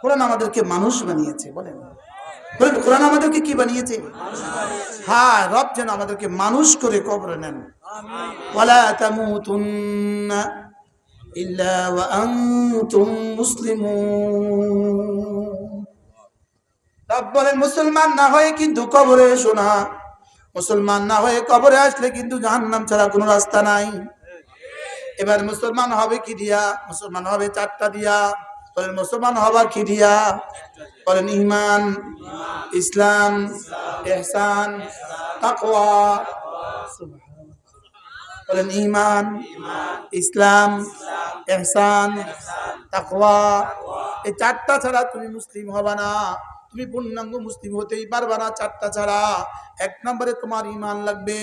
কোরআন আমাদেরকে মানুষ বানিয়েছে বলেন। বলেন কোরআন আমাদেরকে কি বানিয়েছে? হ্যাঁ রব যেন আমাদেরকে মানুষ করে কবরে নেন। ওয়ালা তামুতুন্না ইল্লা ওয়া আনতুম মুসলিমুন। রব বলেন মুসলমান না হয়ে কিন্তু কবরে শোনা মুসলমান না হয়ে কবরে আসলে কিন্তু জাহান্নাম ছাড়া কোনো রাস্তা নাই। এবার মুসলমান হবে কি দিয়া? মুসলমান হবে চারটা দিয়া। বলেন, মুসলমান হবার কি দিয়া বলেন ইমান ইসলাম এহসান তাকওয়া। বলেন ইমান ইসলাম এহসান তাকওয়া। এই চারটা ছাড়া তুমি মুসলিম হবা না। তুমি পূর্ণাঙ্গ মুসলিম হতেই পারবা না চারটা ছাড়া। এক নম্বরে তোমার ইমান লাগবে,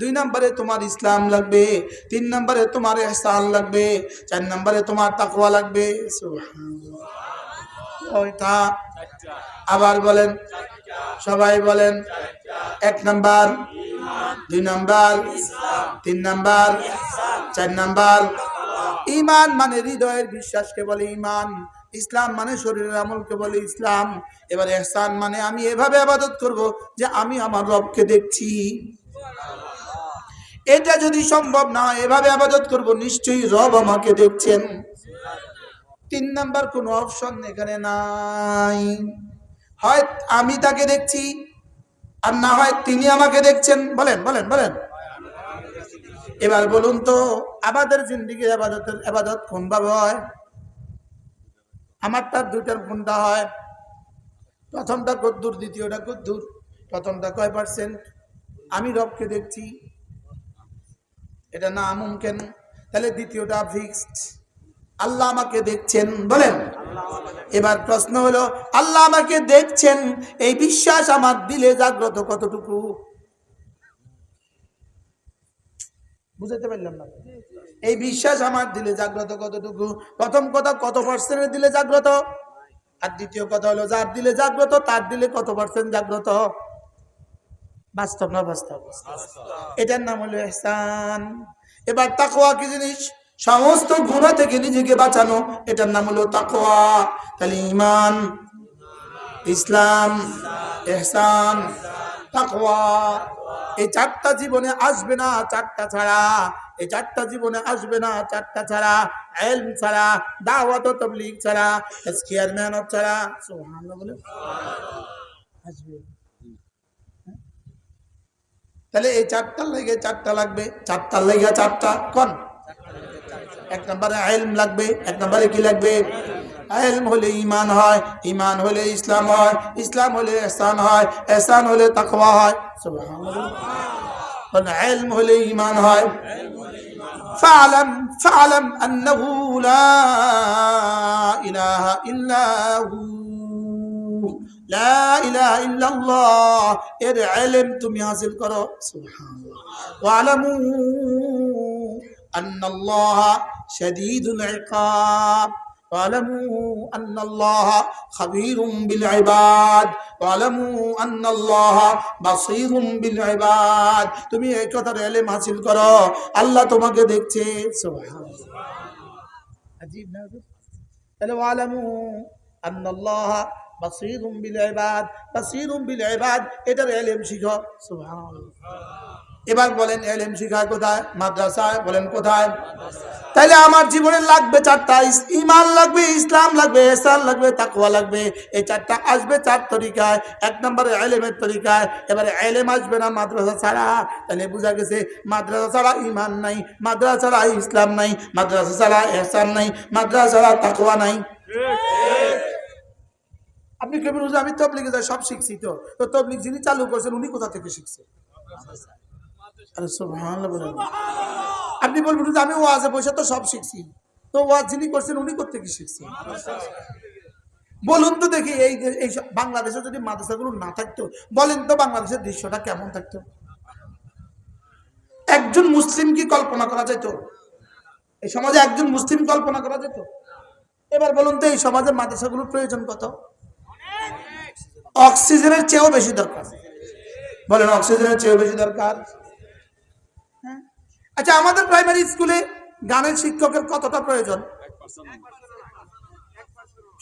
দুই নম্বরে তোমার ইসলাম লাগবে, তিন নম্বরে তোমার এহসান লাগবে, চার নম্বরে তোমার তাকওয়া লাগবে। আবার বলেন, সবাই বলেন, এক নাম্বার, দুই নাম্বার, তিন নাম্বার, চার নাম্বার। ইমান মানে হৃদয়ের বিশ্বাসকে বলে ইমান ইসলাম মানে শরীরের আমলকে বলে ইসলাম। এবার এহসান মানে আমি এভাবে আবাদত করব যে আমি আমার রবকে দেখছি। এটা যদি সম্ভব না, এভাবে আবাদত করব, নিশ্চয়ই রব আমাকে দেখছেন। তিন নাম্বার কোনো অপশন এখানে নাই। হয় আমি তাকে দেখছি, আর না হয় তিনি আমাকে দেখছেন। বলেন বলেন বলেন। এবার বলুন তো আমাদের জিন্দিগি আবাদতের আবাদত কোন ভাবে হয়? আমারটা দুইটার কোনটা হয়। প্রথমটা কদ্দুর, দ্বিতীয়টা কদ্দুর। প্রথমটা কয় পার্সেন্ট আমি রবকে দেখছি। এটা না মুমকেন তাহলে দ্বিতীয়টা ফিক্সড আল্লাহ আমাকে দেখছেন, বলেন। এবার প্রশ্ন হলো, আল্লাহ আমাকে দেখছেন, এই বিশ্বাস আমার দিলে জাগ্রত কতটুকু? বুঝতে পারলাম না। এই বিশ্বাস আমার দিলে জাগ্রত কতটুকু? প্রথম কথা, কত পার্সেন্টের দিলে জাগ্রত? আর দ্বিতীয় কথা হলো, যার দিলে জাগ্রত, তার দিলে কত পার্সেন্ট জাগ্রত? বাস্তব না বাস্তব? এটার নাম হলো এহসান। এবার তাকোয়া কি জিনিস? সমস্ত গুণা থেকে নিজেকে বাঁচানো, এটার নাম হলো তাকোয়া তাহলে ইমান ইসলাম, এহসান তাকওয়া। এই চারটা জীবনে আসবে না চারটা ছাড়া। এই চারটা জীবনে আসবে না চারটা ছাড়া। এলম ছাড়া, দাওয়াত ও তবলিগ ছাড়া, তাজকিয়ার মেহনত ছাড়া। সুবহানাল্লাহ বলে। আসবে। তাহলে এই চারটার লেগে চারটা লাগবে। চারটার লেগে চারটা কোন? এক নম্বরে আইলম লাগবে, এক নম্বরে কি লাগবে? আইলম হলে ইমান হয় ইমান হলে ইসলাম হয় ইসলাম হলে এহসান হয় এহসান হলে তাকওয়া হয় সুবহানাল্লাহ আইলম হলে ইমান হয় فاعلم فاعلم انه لا اله الا هو লা ইলাহা ইল্লাল্লাহ এর ইলম তুমি হাসিল করো সুবহানাল্লাহ ওয়ালামু আন্নাল্লাহ শাদীদুল ইকাব واعلموا أن الله خبير بالعباد واعلموا أن الله بصير بالعباد তুমি এই কথার ইলম হাসিল করো আল্লাহ তোমাকে দেখছে সুবহানাল্লাহ আজীব না তাহলে ওয়ালামু আন্নাল্লাহ বাসীরুম বিল ইবাদ বাসীরুম বিল ইবাদ এটার ইলম শিখো সুবহানাল্লাহ এবার বলেন ইলম শিখা কোথায় মাদ্রাসায় বলেন কোথায় তাইলে আমার জীবনে লাগবে চারটা, ইমান লাগবে, ইসলাম লাগবে, এহসান লাগবে, তাকওয়া লাগবে। এই চারটা আসবে চার তরিকায়। এক নম্বরে এলেমের তরিকায়। এবারে এলেম আসবে না মাদ্রাসা ছাড়া। তাহলে বোঝা গেছে, মাদ্রাসা ছাড়া ইমান নাই, মাদ্রাসা ছাড়া ইসলাম নাই, মাদ্রাসা ছাড়া এহসান নাই, মাদ্রাসা ছাড়া তাকুয়া নাই। আপনি কেমন আমি তবলিগে যাই, সব শিখছি তো। তো তবলিগ যিনি চালু করছেন, উনি কোথা থেকে শিখছে। আপনি বলবেন যে আমি ওয়াজে বসে তো সব শিখছি। তো ওয়াজ যিনি করছেন, উনি করতে কি শিখছে? বলুন তো দেখি, এই এই বাংলাদেশে যদি মাদ্রাসাগুলো না থাকতো, বলেন তো বাংলাদেশের দৃশ্যটা কেমন থাকতো? একজন মুসলিম কি কল্পনা করা যেত? এই সমাজে একজন মুসলিম কল্পনা করা যেত? এবার বলুন তো, এই সমাজে মাদ্রাসাগুলোর প্রয়োজন কত? অক্সিজেনের চেয়েও বেশি দরকার। বলেন, অক্সিজেনের চেয়েও বেশি দরকার? আচ্ছা আমাদের প্রাইমারি স্কুলে গানের শিক্ষকের কতটা প্রয়োজন?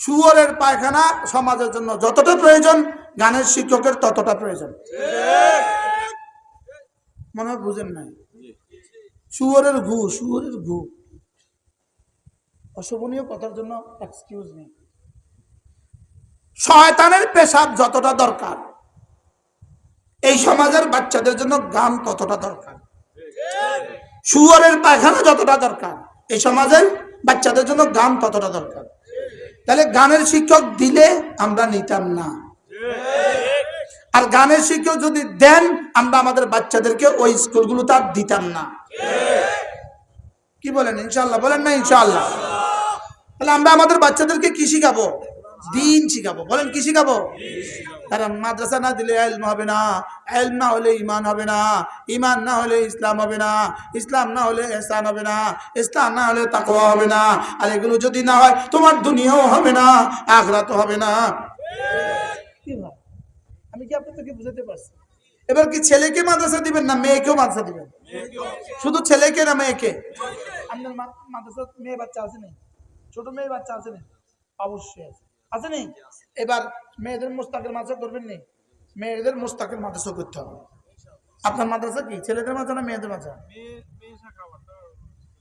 শুয়োরের পায়খানা সমাজের জন্য যতটা প্রয়োজন, গানের শিক্ষকের ততটা প্রয়োজন। মনে হয় বুঝেন নাই? শুয়োরের ঘু শুয়োরের ঘু। অশোভনীয় কথার জন্য এক্সকিউজ নেই। শয়তানের পেশাব যতটা দরকার, এই সমাজের বাচ্চাদের জন্য গান ততটা দরকার। শুয়োরের পায়খানা যতটা দরকার, এই সমাজের বাচ্চাদের জন্য গান ততটা দরকার। তাহলে গানের শিক্ষক দিলে আমরা নিতাম না। আর গানের শিক্ষক যদি দেন, আমরা আমাদের বাচ্চাদেরকে ওই স্কুলগুলোতে আর দিতাম না। কি বলেন ইনশাল্লাহ বলেন না ইনশাল্লাহ তাহলে আমরা আমাদের বাচ্চাদেরকে কি শিখাবো? দিন শিখাবো। বলেন কি শিখাবো? কারণ মাদ্রাসা না দিলে এলম হবে না। এলম না হলে ইমান হবে না। ইমান না হলে ইসলাম হবে না। ইসলাম না হলে এহসান হবে না। ইসলাম না হলে তাকওয়া হবে না। আর এগুলো যদি না হয় তোমার দুনিয়াও হবে না আখরাতও হবে না। আমি কি আপনাদেরকে বুঝাতে পারছি? এবার কি ছেলেকে মাদ্রাসা দিবেন না মেয়েকেও মাদ্রাসা দিবেন? শুধু ছেলেকে না মেয়েকে? আপনার মাদ্রাসা মেয়ে বাচ্চা আছে না ছোট মেয়ে বাচ্চা আছে না অবশ্যই আছে। আছে নি? এবার মেয়েদের মোস্তাকের মাদ্রাসা করবেন নি? মেয়েদের মোস্তাকের মাদ্রাসা করতে হবে। আপনার মাদ্রাসা কি? ছেলেদের মাদ্রাসা না মেয়েদের মাদ্রাসা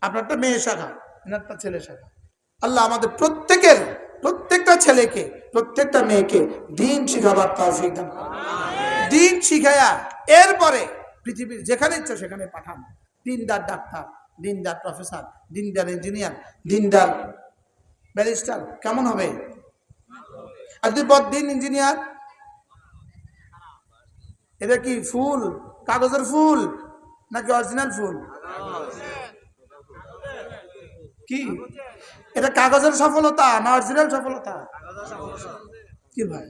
আপনারটা মেয়ে শাখা এনারটা ছেলে শাখা। আল্লাহ আমাদের প্রত্যেকের প্রত্যেকটা ছেলেকে প্রত্যেকটা মেয়েকে দিন শিখাবার তৌফিক দান দিন শিখায়া এরপরে পৃথিবীর যেখানে ইচ্ছা সেখানে পাঠান। দিনদার ডাক্তার দিনদার প্রফেসর দিনদার ইঞ্জিনিয়ার দিনদার ব্যারিস্টার কেমন হবে? আর যদি বদিন ইঞ্জিনিয়ার। এটা কি ফুল? কাগজের ফুল নাকি অরিজিনাল ফুল? কি? এটা কাগজের সফলতা না অরিজিনাল সফলতা? কি ভাই?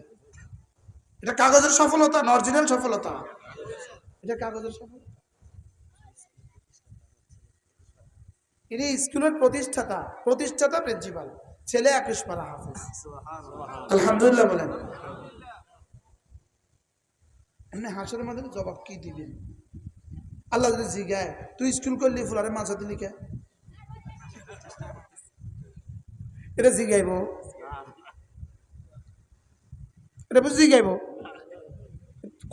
এটা কাগজের সফলতা না অরিজিনাল সফলতা? এটা কাগজের সফলতা ইনি স্কুলের প্রতিষ্ঠাতা প্রতিষ্ঠাতা প্রিন্সিপাল ছেলে একুশ পারা হাফিজ। আলহামদুলিল্লাহ বলেন। এমনি হাসের মধ্যে জবাব কি দিবেন আল্লাহ যদি জিগায় তুই স্কুল করলি ফুলারে মাঝা দিলি কে এটা জিগাইব। এটা বুঝি জিগাইব?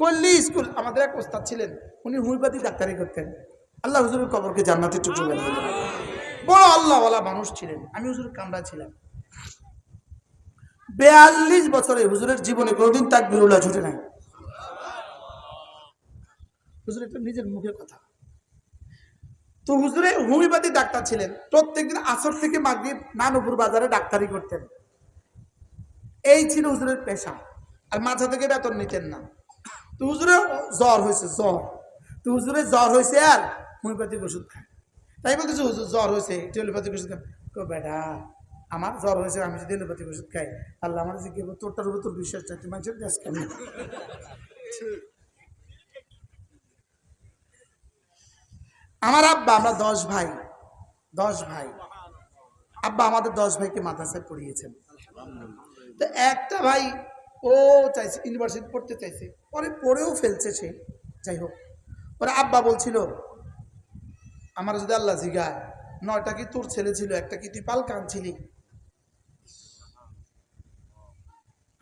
করলি স্কুল আমাদের এক ওস্তাদ ছিলেন উনি হুইপাতি ডাক্তারি করতেন। আল্লাহ হুজুরের কবরকে বানিয়ে দিলেন। বড় আল্লাহওয়ালা মানুষ ছিলেন। আমি হুজুরের কামরা ছিলাম। বেয়াল্লিশ বছরে হুজুরের জীবনে কোনোদিন তাক বিরুলা ছুটে নাই। হুজুর, এটা নিজের মুখের কথা। তো হুজুরে হোমিওপ্যাথি ডাক্তার ছিলেন। প্রত্যেকদিন আসর থেকে মাগরিব নানুপুর বাজারে ডাক্তারি করতেন। এই ছিল হুজুরের পেশা। আর মাথা থেকে বেতন নিতেন না। তো হুজুরে জ্বর হয়েছে, জ্বর। তো হুজুরে জ্বর হয়েছে আর হোমিওপ্যাথিক ওষুধ খায়। তাই বলতেছে, হুজুর, জ্বর হয়েছে, টেলিপ্যাথিক ওষুধ খায়। বেটা আমার জ্বর হয়েছে, আমি যদি টেলিপ্যাথিক ওষুধ খাই আল্লাহ আমার যে তোরটার উপর তোর বিশ্বাস চাই তুই মানুষের গ্যাস কেন আমার আব্বা, আমরা দশ ভাই দশ ভাই। আব্বা আমাদের দশ ভাইকে মাদ্রাসায় পড়িয়েছেন। তো একটা ভাই, ও চাইছে ইউনিভার্সিটি পড়তে চাইছে, পরে পড়েও ফেলছে সে, যাই হোক। পরে আব্বা বলছিল, আমার যদি আল্লাহ জিগায়, নয়টা কি তোর ছেলে ছিল, একটা কি তুই পাল কানছিলি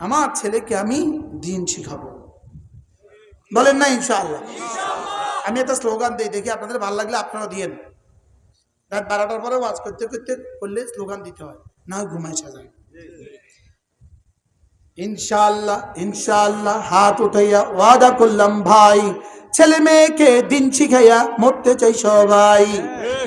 আমার ছেলেকে আমি দিন শিখাবো। বলেন না, ইনশাআল্লাহ। আমি একটা স্লোগান দিই, দেখি আপনাদের ভালো লাগলে আপনারা দিয়েন। রাত বারোটার পরে ওয়াজ করতে করতে করলে স্লোগান দিতে হয়, না ঘুমায় সাজায় ইনশাআল্লাহ ইনশাআল্লাহ, হাত উঠাইয়া ওয়াদা করলাম ভাই, ছেলে মেয়েকে দিন শিখাইয়া মরতে চাই সবাই।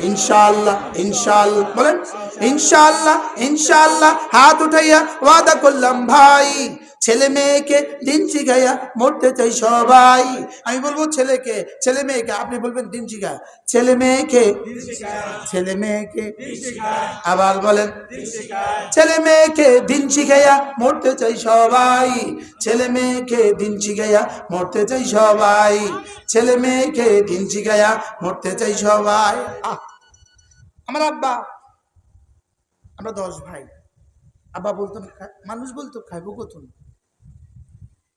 ইনশাআল্লাহ ইনশাআল্লাহ, বলেন, ইনশাআল্লাহ ইনশাআল্লাহ, হাত উঠাইয়া ওয়াদা করলাম, ভাই, ছেলে মেয়েকে দিন শিখাইয়া মরতে চাই সবাই। আমি বলব ছেলেকে, ছেলে মেয়েকে, আপনি বলবেন দিন শিখা ছেলে মেয়েকে ছেলে মেয়েকে, আবার বলেন, ছেলে মেয়েকে দিন শিখাইয়া মরতে চাই সবাই। ছেলে মেয়েকে দিন শিখাইয়া মরতে চাই সবাই। ছেলে মেয়েকে দিন শিখাইয়া মরতে চাই সবাই। আহ! আমার আব্বা। আমরা দশ ভাই। আব্বা বলতো মানুষ বলতো খাইবো কত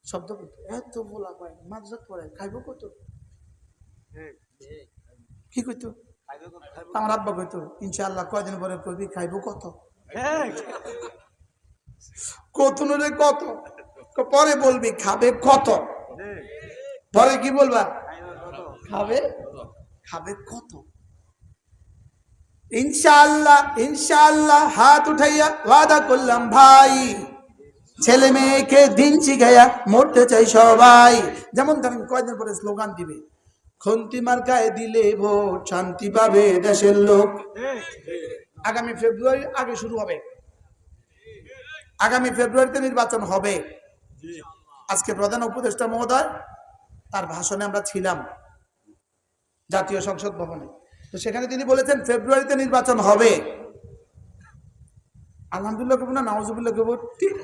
শব্দ করতো এত বলা পায় মাদ্রাসাত পড়ে খাইবো কত কি কইতো? আমার আব্বা কইতো ইনশাআল্লাহ কয়দিন পরে কইবি খাইবো কত? কত রে কত? পরে বলবি খাবে কত? পরে কি বলবা? খাবে? খাবে কত? ইনশাআল্লাহ ইনশাআল্লাহ, হাত উঠাইয়া ওয়াদা করলাম, ভাই। ছেলে মেয়েকে দিন শিখাইয়া মরতে চাই সবাই। যেমন ধরেন কয়দিন পরে স্লোগান দিবে, খন্তি মার্কায় দিলে ভোট শান্তি পাবে দেশের লোক। আগামী ফেব্রুয়ারি আগে শুরু হবে। আগামী ফেব্রুয়ারিতে নির্বাচন হবে। আজকে প্রধান উপদেষ্টা মহোদয়, তার ভাষণে আমরা ছিলাম জাতীয় সংসদ ভবনে। তো সেখানে তিনি বলেছেন ফেব্রুয়ারিতে নির্বাচন হবে। আলহামদুলিল্লাহ কবু না নওয়াজুবিল্লাহ কবু ঠিক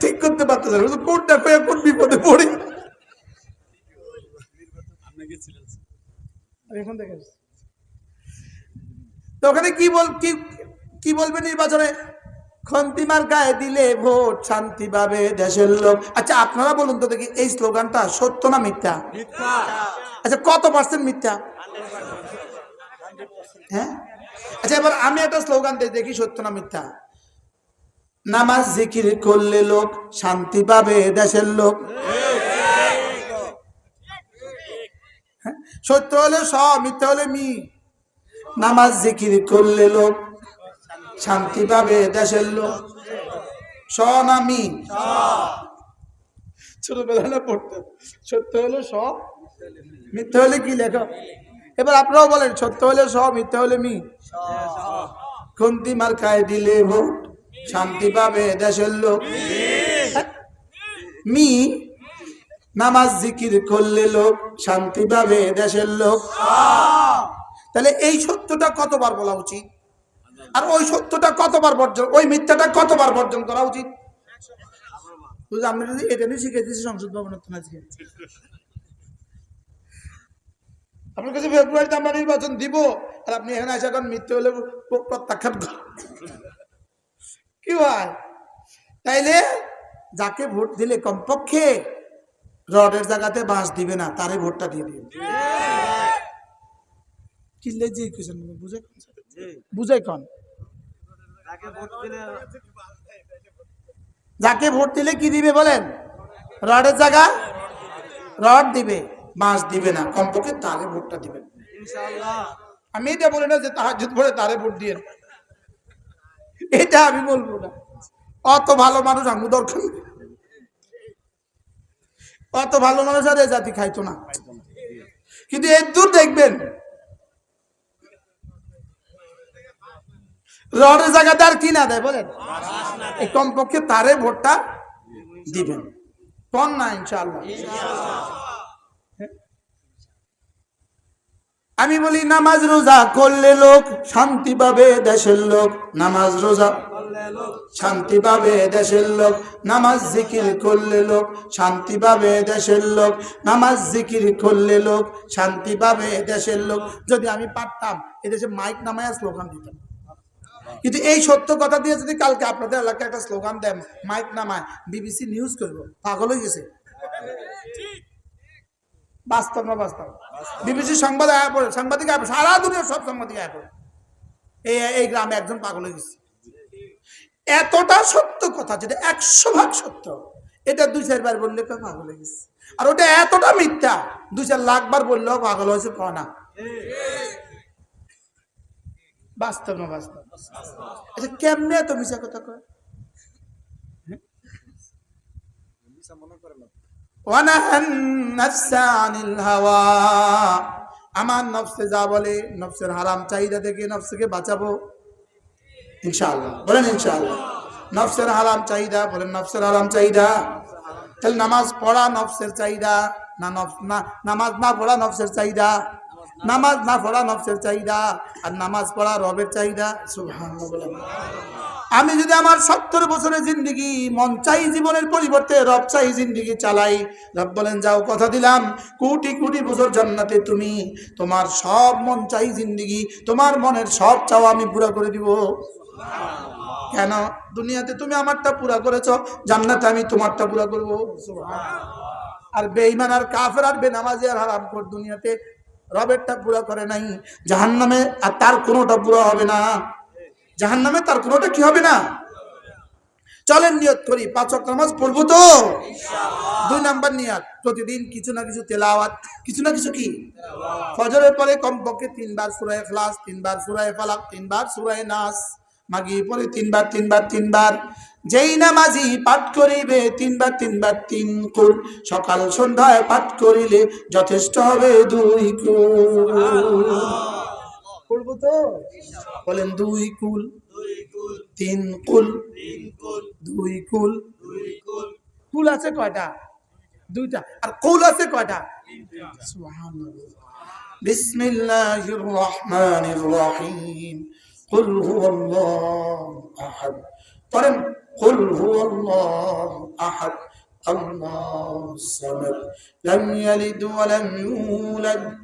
ঠিক করতে পারতেছে না। কোনটা কয়ে কোন বিপদে পড়ি। এখন দেখে তো ওখানে কি বল কি কি বলবে নির্বাচনে? খন্তিমার গায়ে দিলে ভোট শান্তি পাবে দেশের লোক। আচ্ছা আপনারা বলুন তো দেখি এই স্লোগানটা সত্য না মিথ্যা? আচ্ছা কত পার্সেন্ট মিথ্যা? হ্যাঁ? আচ্ছা এবার আমি একটা স্লোগান দিই, দেখি সত্য না মিথ্যা। নামাজ জিকির করলে লোক শান্তি পাবে, দেশের লোক। হ্যাঁ? সত্য হলে স, মিথ্যা হলে মি। নামাজ জিকির করলে লোক শান্তি পাবে, দেশের লোক। স না মি? ছোটবেলা পড়তে। সত্য হলে স, মিথ্যা হলে কি লেখো? এবার আপনারাও বলেন, সত্য হলে সব, মিথ্যা হলে মি? খুন্তি মার্কায় দিলে ভোট, শান্তি পাবে দেশের লোক। মি? নামাজ জিকির করলে লোক, শান্তি পাবে দেশের লোক। তাহলে এই সত্যটা কতবার বলা উচিত? আর ওই সত্যটা কতবার বর্জন ওই মিথ্যাটা কতবার বর্জন করা উচিত? আমরা যদি এটা নিয়ে শিখে দিয়েছি সংসদ ভবনের আজকে আপনার কাছে ফেব্রুয়ারিতে আমরা নির্বাচন দিব। আর আপনি এখানে এসে এখন মৃত্যু হলে প্র- প্রত্যাখ্যান করেন। কি হয়? তাইলে যাকে ভোট দিলে কমপক্ষে রডের জায়গাতে বাঁশ দিবে না তারে ভোটটা দিয়ে দিবে। কিনলে যে বুঝাই কন যাকে ভোট দিলে কি দিবে বলেন? রডের জায়গা? রড দিবে। বাঁশ দিবে না কমপক্ষে তারে ভোটটা দিবেন। আমি এটা বলি না যে তাহার ভোটে তারে ভোট দিয়ে। এটা আমি বলব না। অত ভালো মানুষ আমি দরকার অত ভালো মানুষ আর এ জাতি খাইতো না। কিন্তু এর দূর দেখবেন রডের জায়গাতে আর কি না দেয় বলেন? এই কমপক্ষে তারে ভোটটা দিবেন। কন না ইনশাল্লাহ আমি বলি, নামাজ রোজা করলে লোক শান্তি পাবে দেশের লোক। নামাজ রোজা শান্তি পাবে দেশের লোক। নামাজ জিকির করলে লোক শান্তি পাবে দেশের লোক। নামাজ জিকির করলে লোক শান্তি পাবে দেশের লোক। যদি আমি পারতাম, এদেশে মাইক নামায় স্লোগান দিতাম। কিন্তু এই সত্য কথা দিয়ে যদি কালকে আপনাদের এলাকায় একটা স্লোগান দেন, মাইক নামায়, বিবিসি নিউজ করব। পাগল হয়ে গেছে। বাস্তব না বাস্তব? বিবিসি সংবাদ আয়া পড়ে, সাংবাদিক আয়া সারা দুনিয়ার সব সাংবাদিক আয়া পড়ে। এই এই গ্রামে একজন পাগল হয়ে গেছে। এতটা সত্য কথা যেটা একশো ভাগ সত্য, এটা দুই চারবার বললে কেউ পাগল হয়ে গেছে। আর ওটা এতটা মিথ্যা, দুই চার লাখ বার বললেও পাগল হয়েছে কয় না? বাস্তব না বাস্তব? আচ্ছা কেমনে এত মিশা কথা কয়? নাফসা আনিল হাওয়া। আমার নফসে যা বলে, নফসের হারাম চাহিদা থেকে নফসকে বাঁচাবো। ইনশাআল্লাহ। বলেন ইনশাআল্লাহ। নফসের হারাম চাহিদা, বলেন নফসের হারাম চাহিদা। তাহলে নামাজ পড়া নফসের চাহিদা, না নফস না নামাজ না পড়া নফসের চাহিদা? নামাজ না পড়া নফসের চাহিদা? আর নামাজ পড়া রবের চাহিদা? সুবহানাল্লাহ আমি যদি আমার সত্তর বছরের জিন্দিগি, মন চাই জীবনের পরিবর্তে, রব চাই জিন্দিগি চালাই। রব বলেন, যাও, কথা দিলাম। কোটি কোটি বছর জান্নাতে তুমি। তোমার সব মন চাই জিন্দিগি, তোমার মনের সব চাওয়া আমি পুরা করে দিব। কেন? দুনিয়াতে তুমি আমারটা পুরা করেছ, জান্নাতে আমি তোমারটা পুরা করব। আর বেঈমান, আর কাফের, আর বেনামাজি, আর হারাম কর দুনিয়াতে রবেরটা পুরা করে নাই। জাহান্নামে আর তার কোনোটা পুরা হবে না। জাহান্নামে তার কোনোটা কি হবে না? চলেন নিয়ত করি পাঁচ ওয়াক্ত নামাজ পড়ব তো? দুই নাম্বার নিয়ত প্রতিদিন কিছু না কিছু তেলাওয়াত কিছু না কিছু কি? ফজরের পরে কমপক্ষে তিনবার সুরায় ইখলাস তিনবার সুরায় ফালাক তিনবার সুরায় নাস মাগিয়ে পরে তিনবার তিনবার তিনবার। যেই নামাজি পাঠ করিবে তিনবার তিনবার তিন কুল। সকাল সন্ধ্যায় পাঠ করিলে যথেষ্ট হবে দুই কুল। করব তো? বলেন, দুই কুল। তিন কুল। দুই কুল। কুল আছে কয়টা? দুইটা। আর কুল আছে কয়টা? বিসমিল্লাহির রহমানির রহিম কুল হুয়াল্লাহু আহাদ। পড়েন, কুল হুয়াল্লাহু আহাদ। আল্লাহু সামাদ। লাম ইয়ালিদ ওয়া লাম ইউলাদ।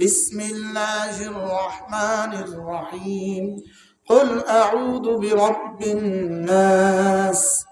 بسم الله الرحمن الرحيم. قل أعوذ برب الناس.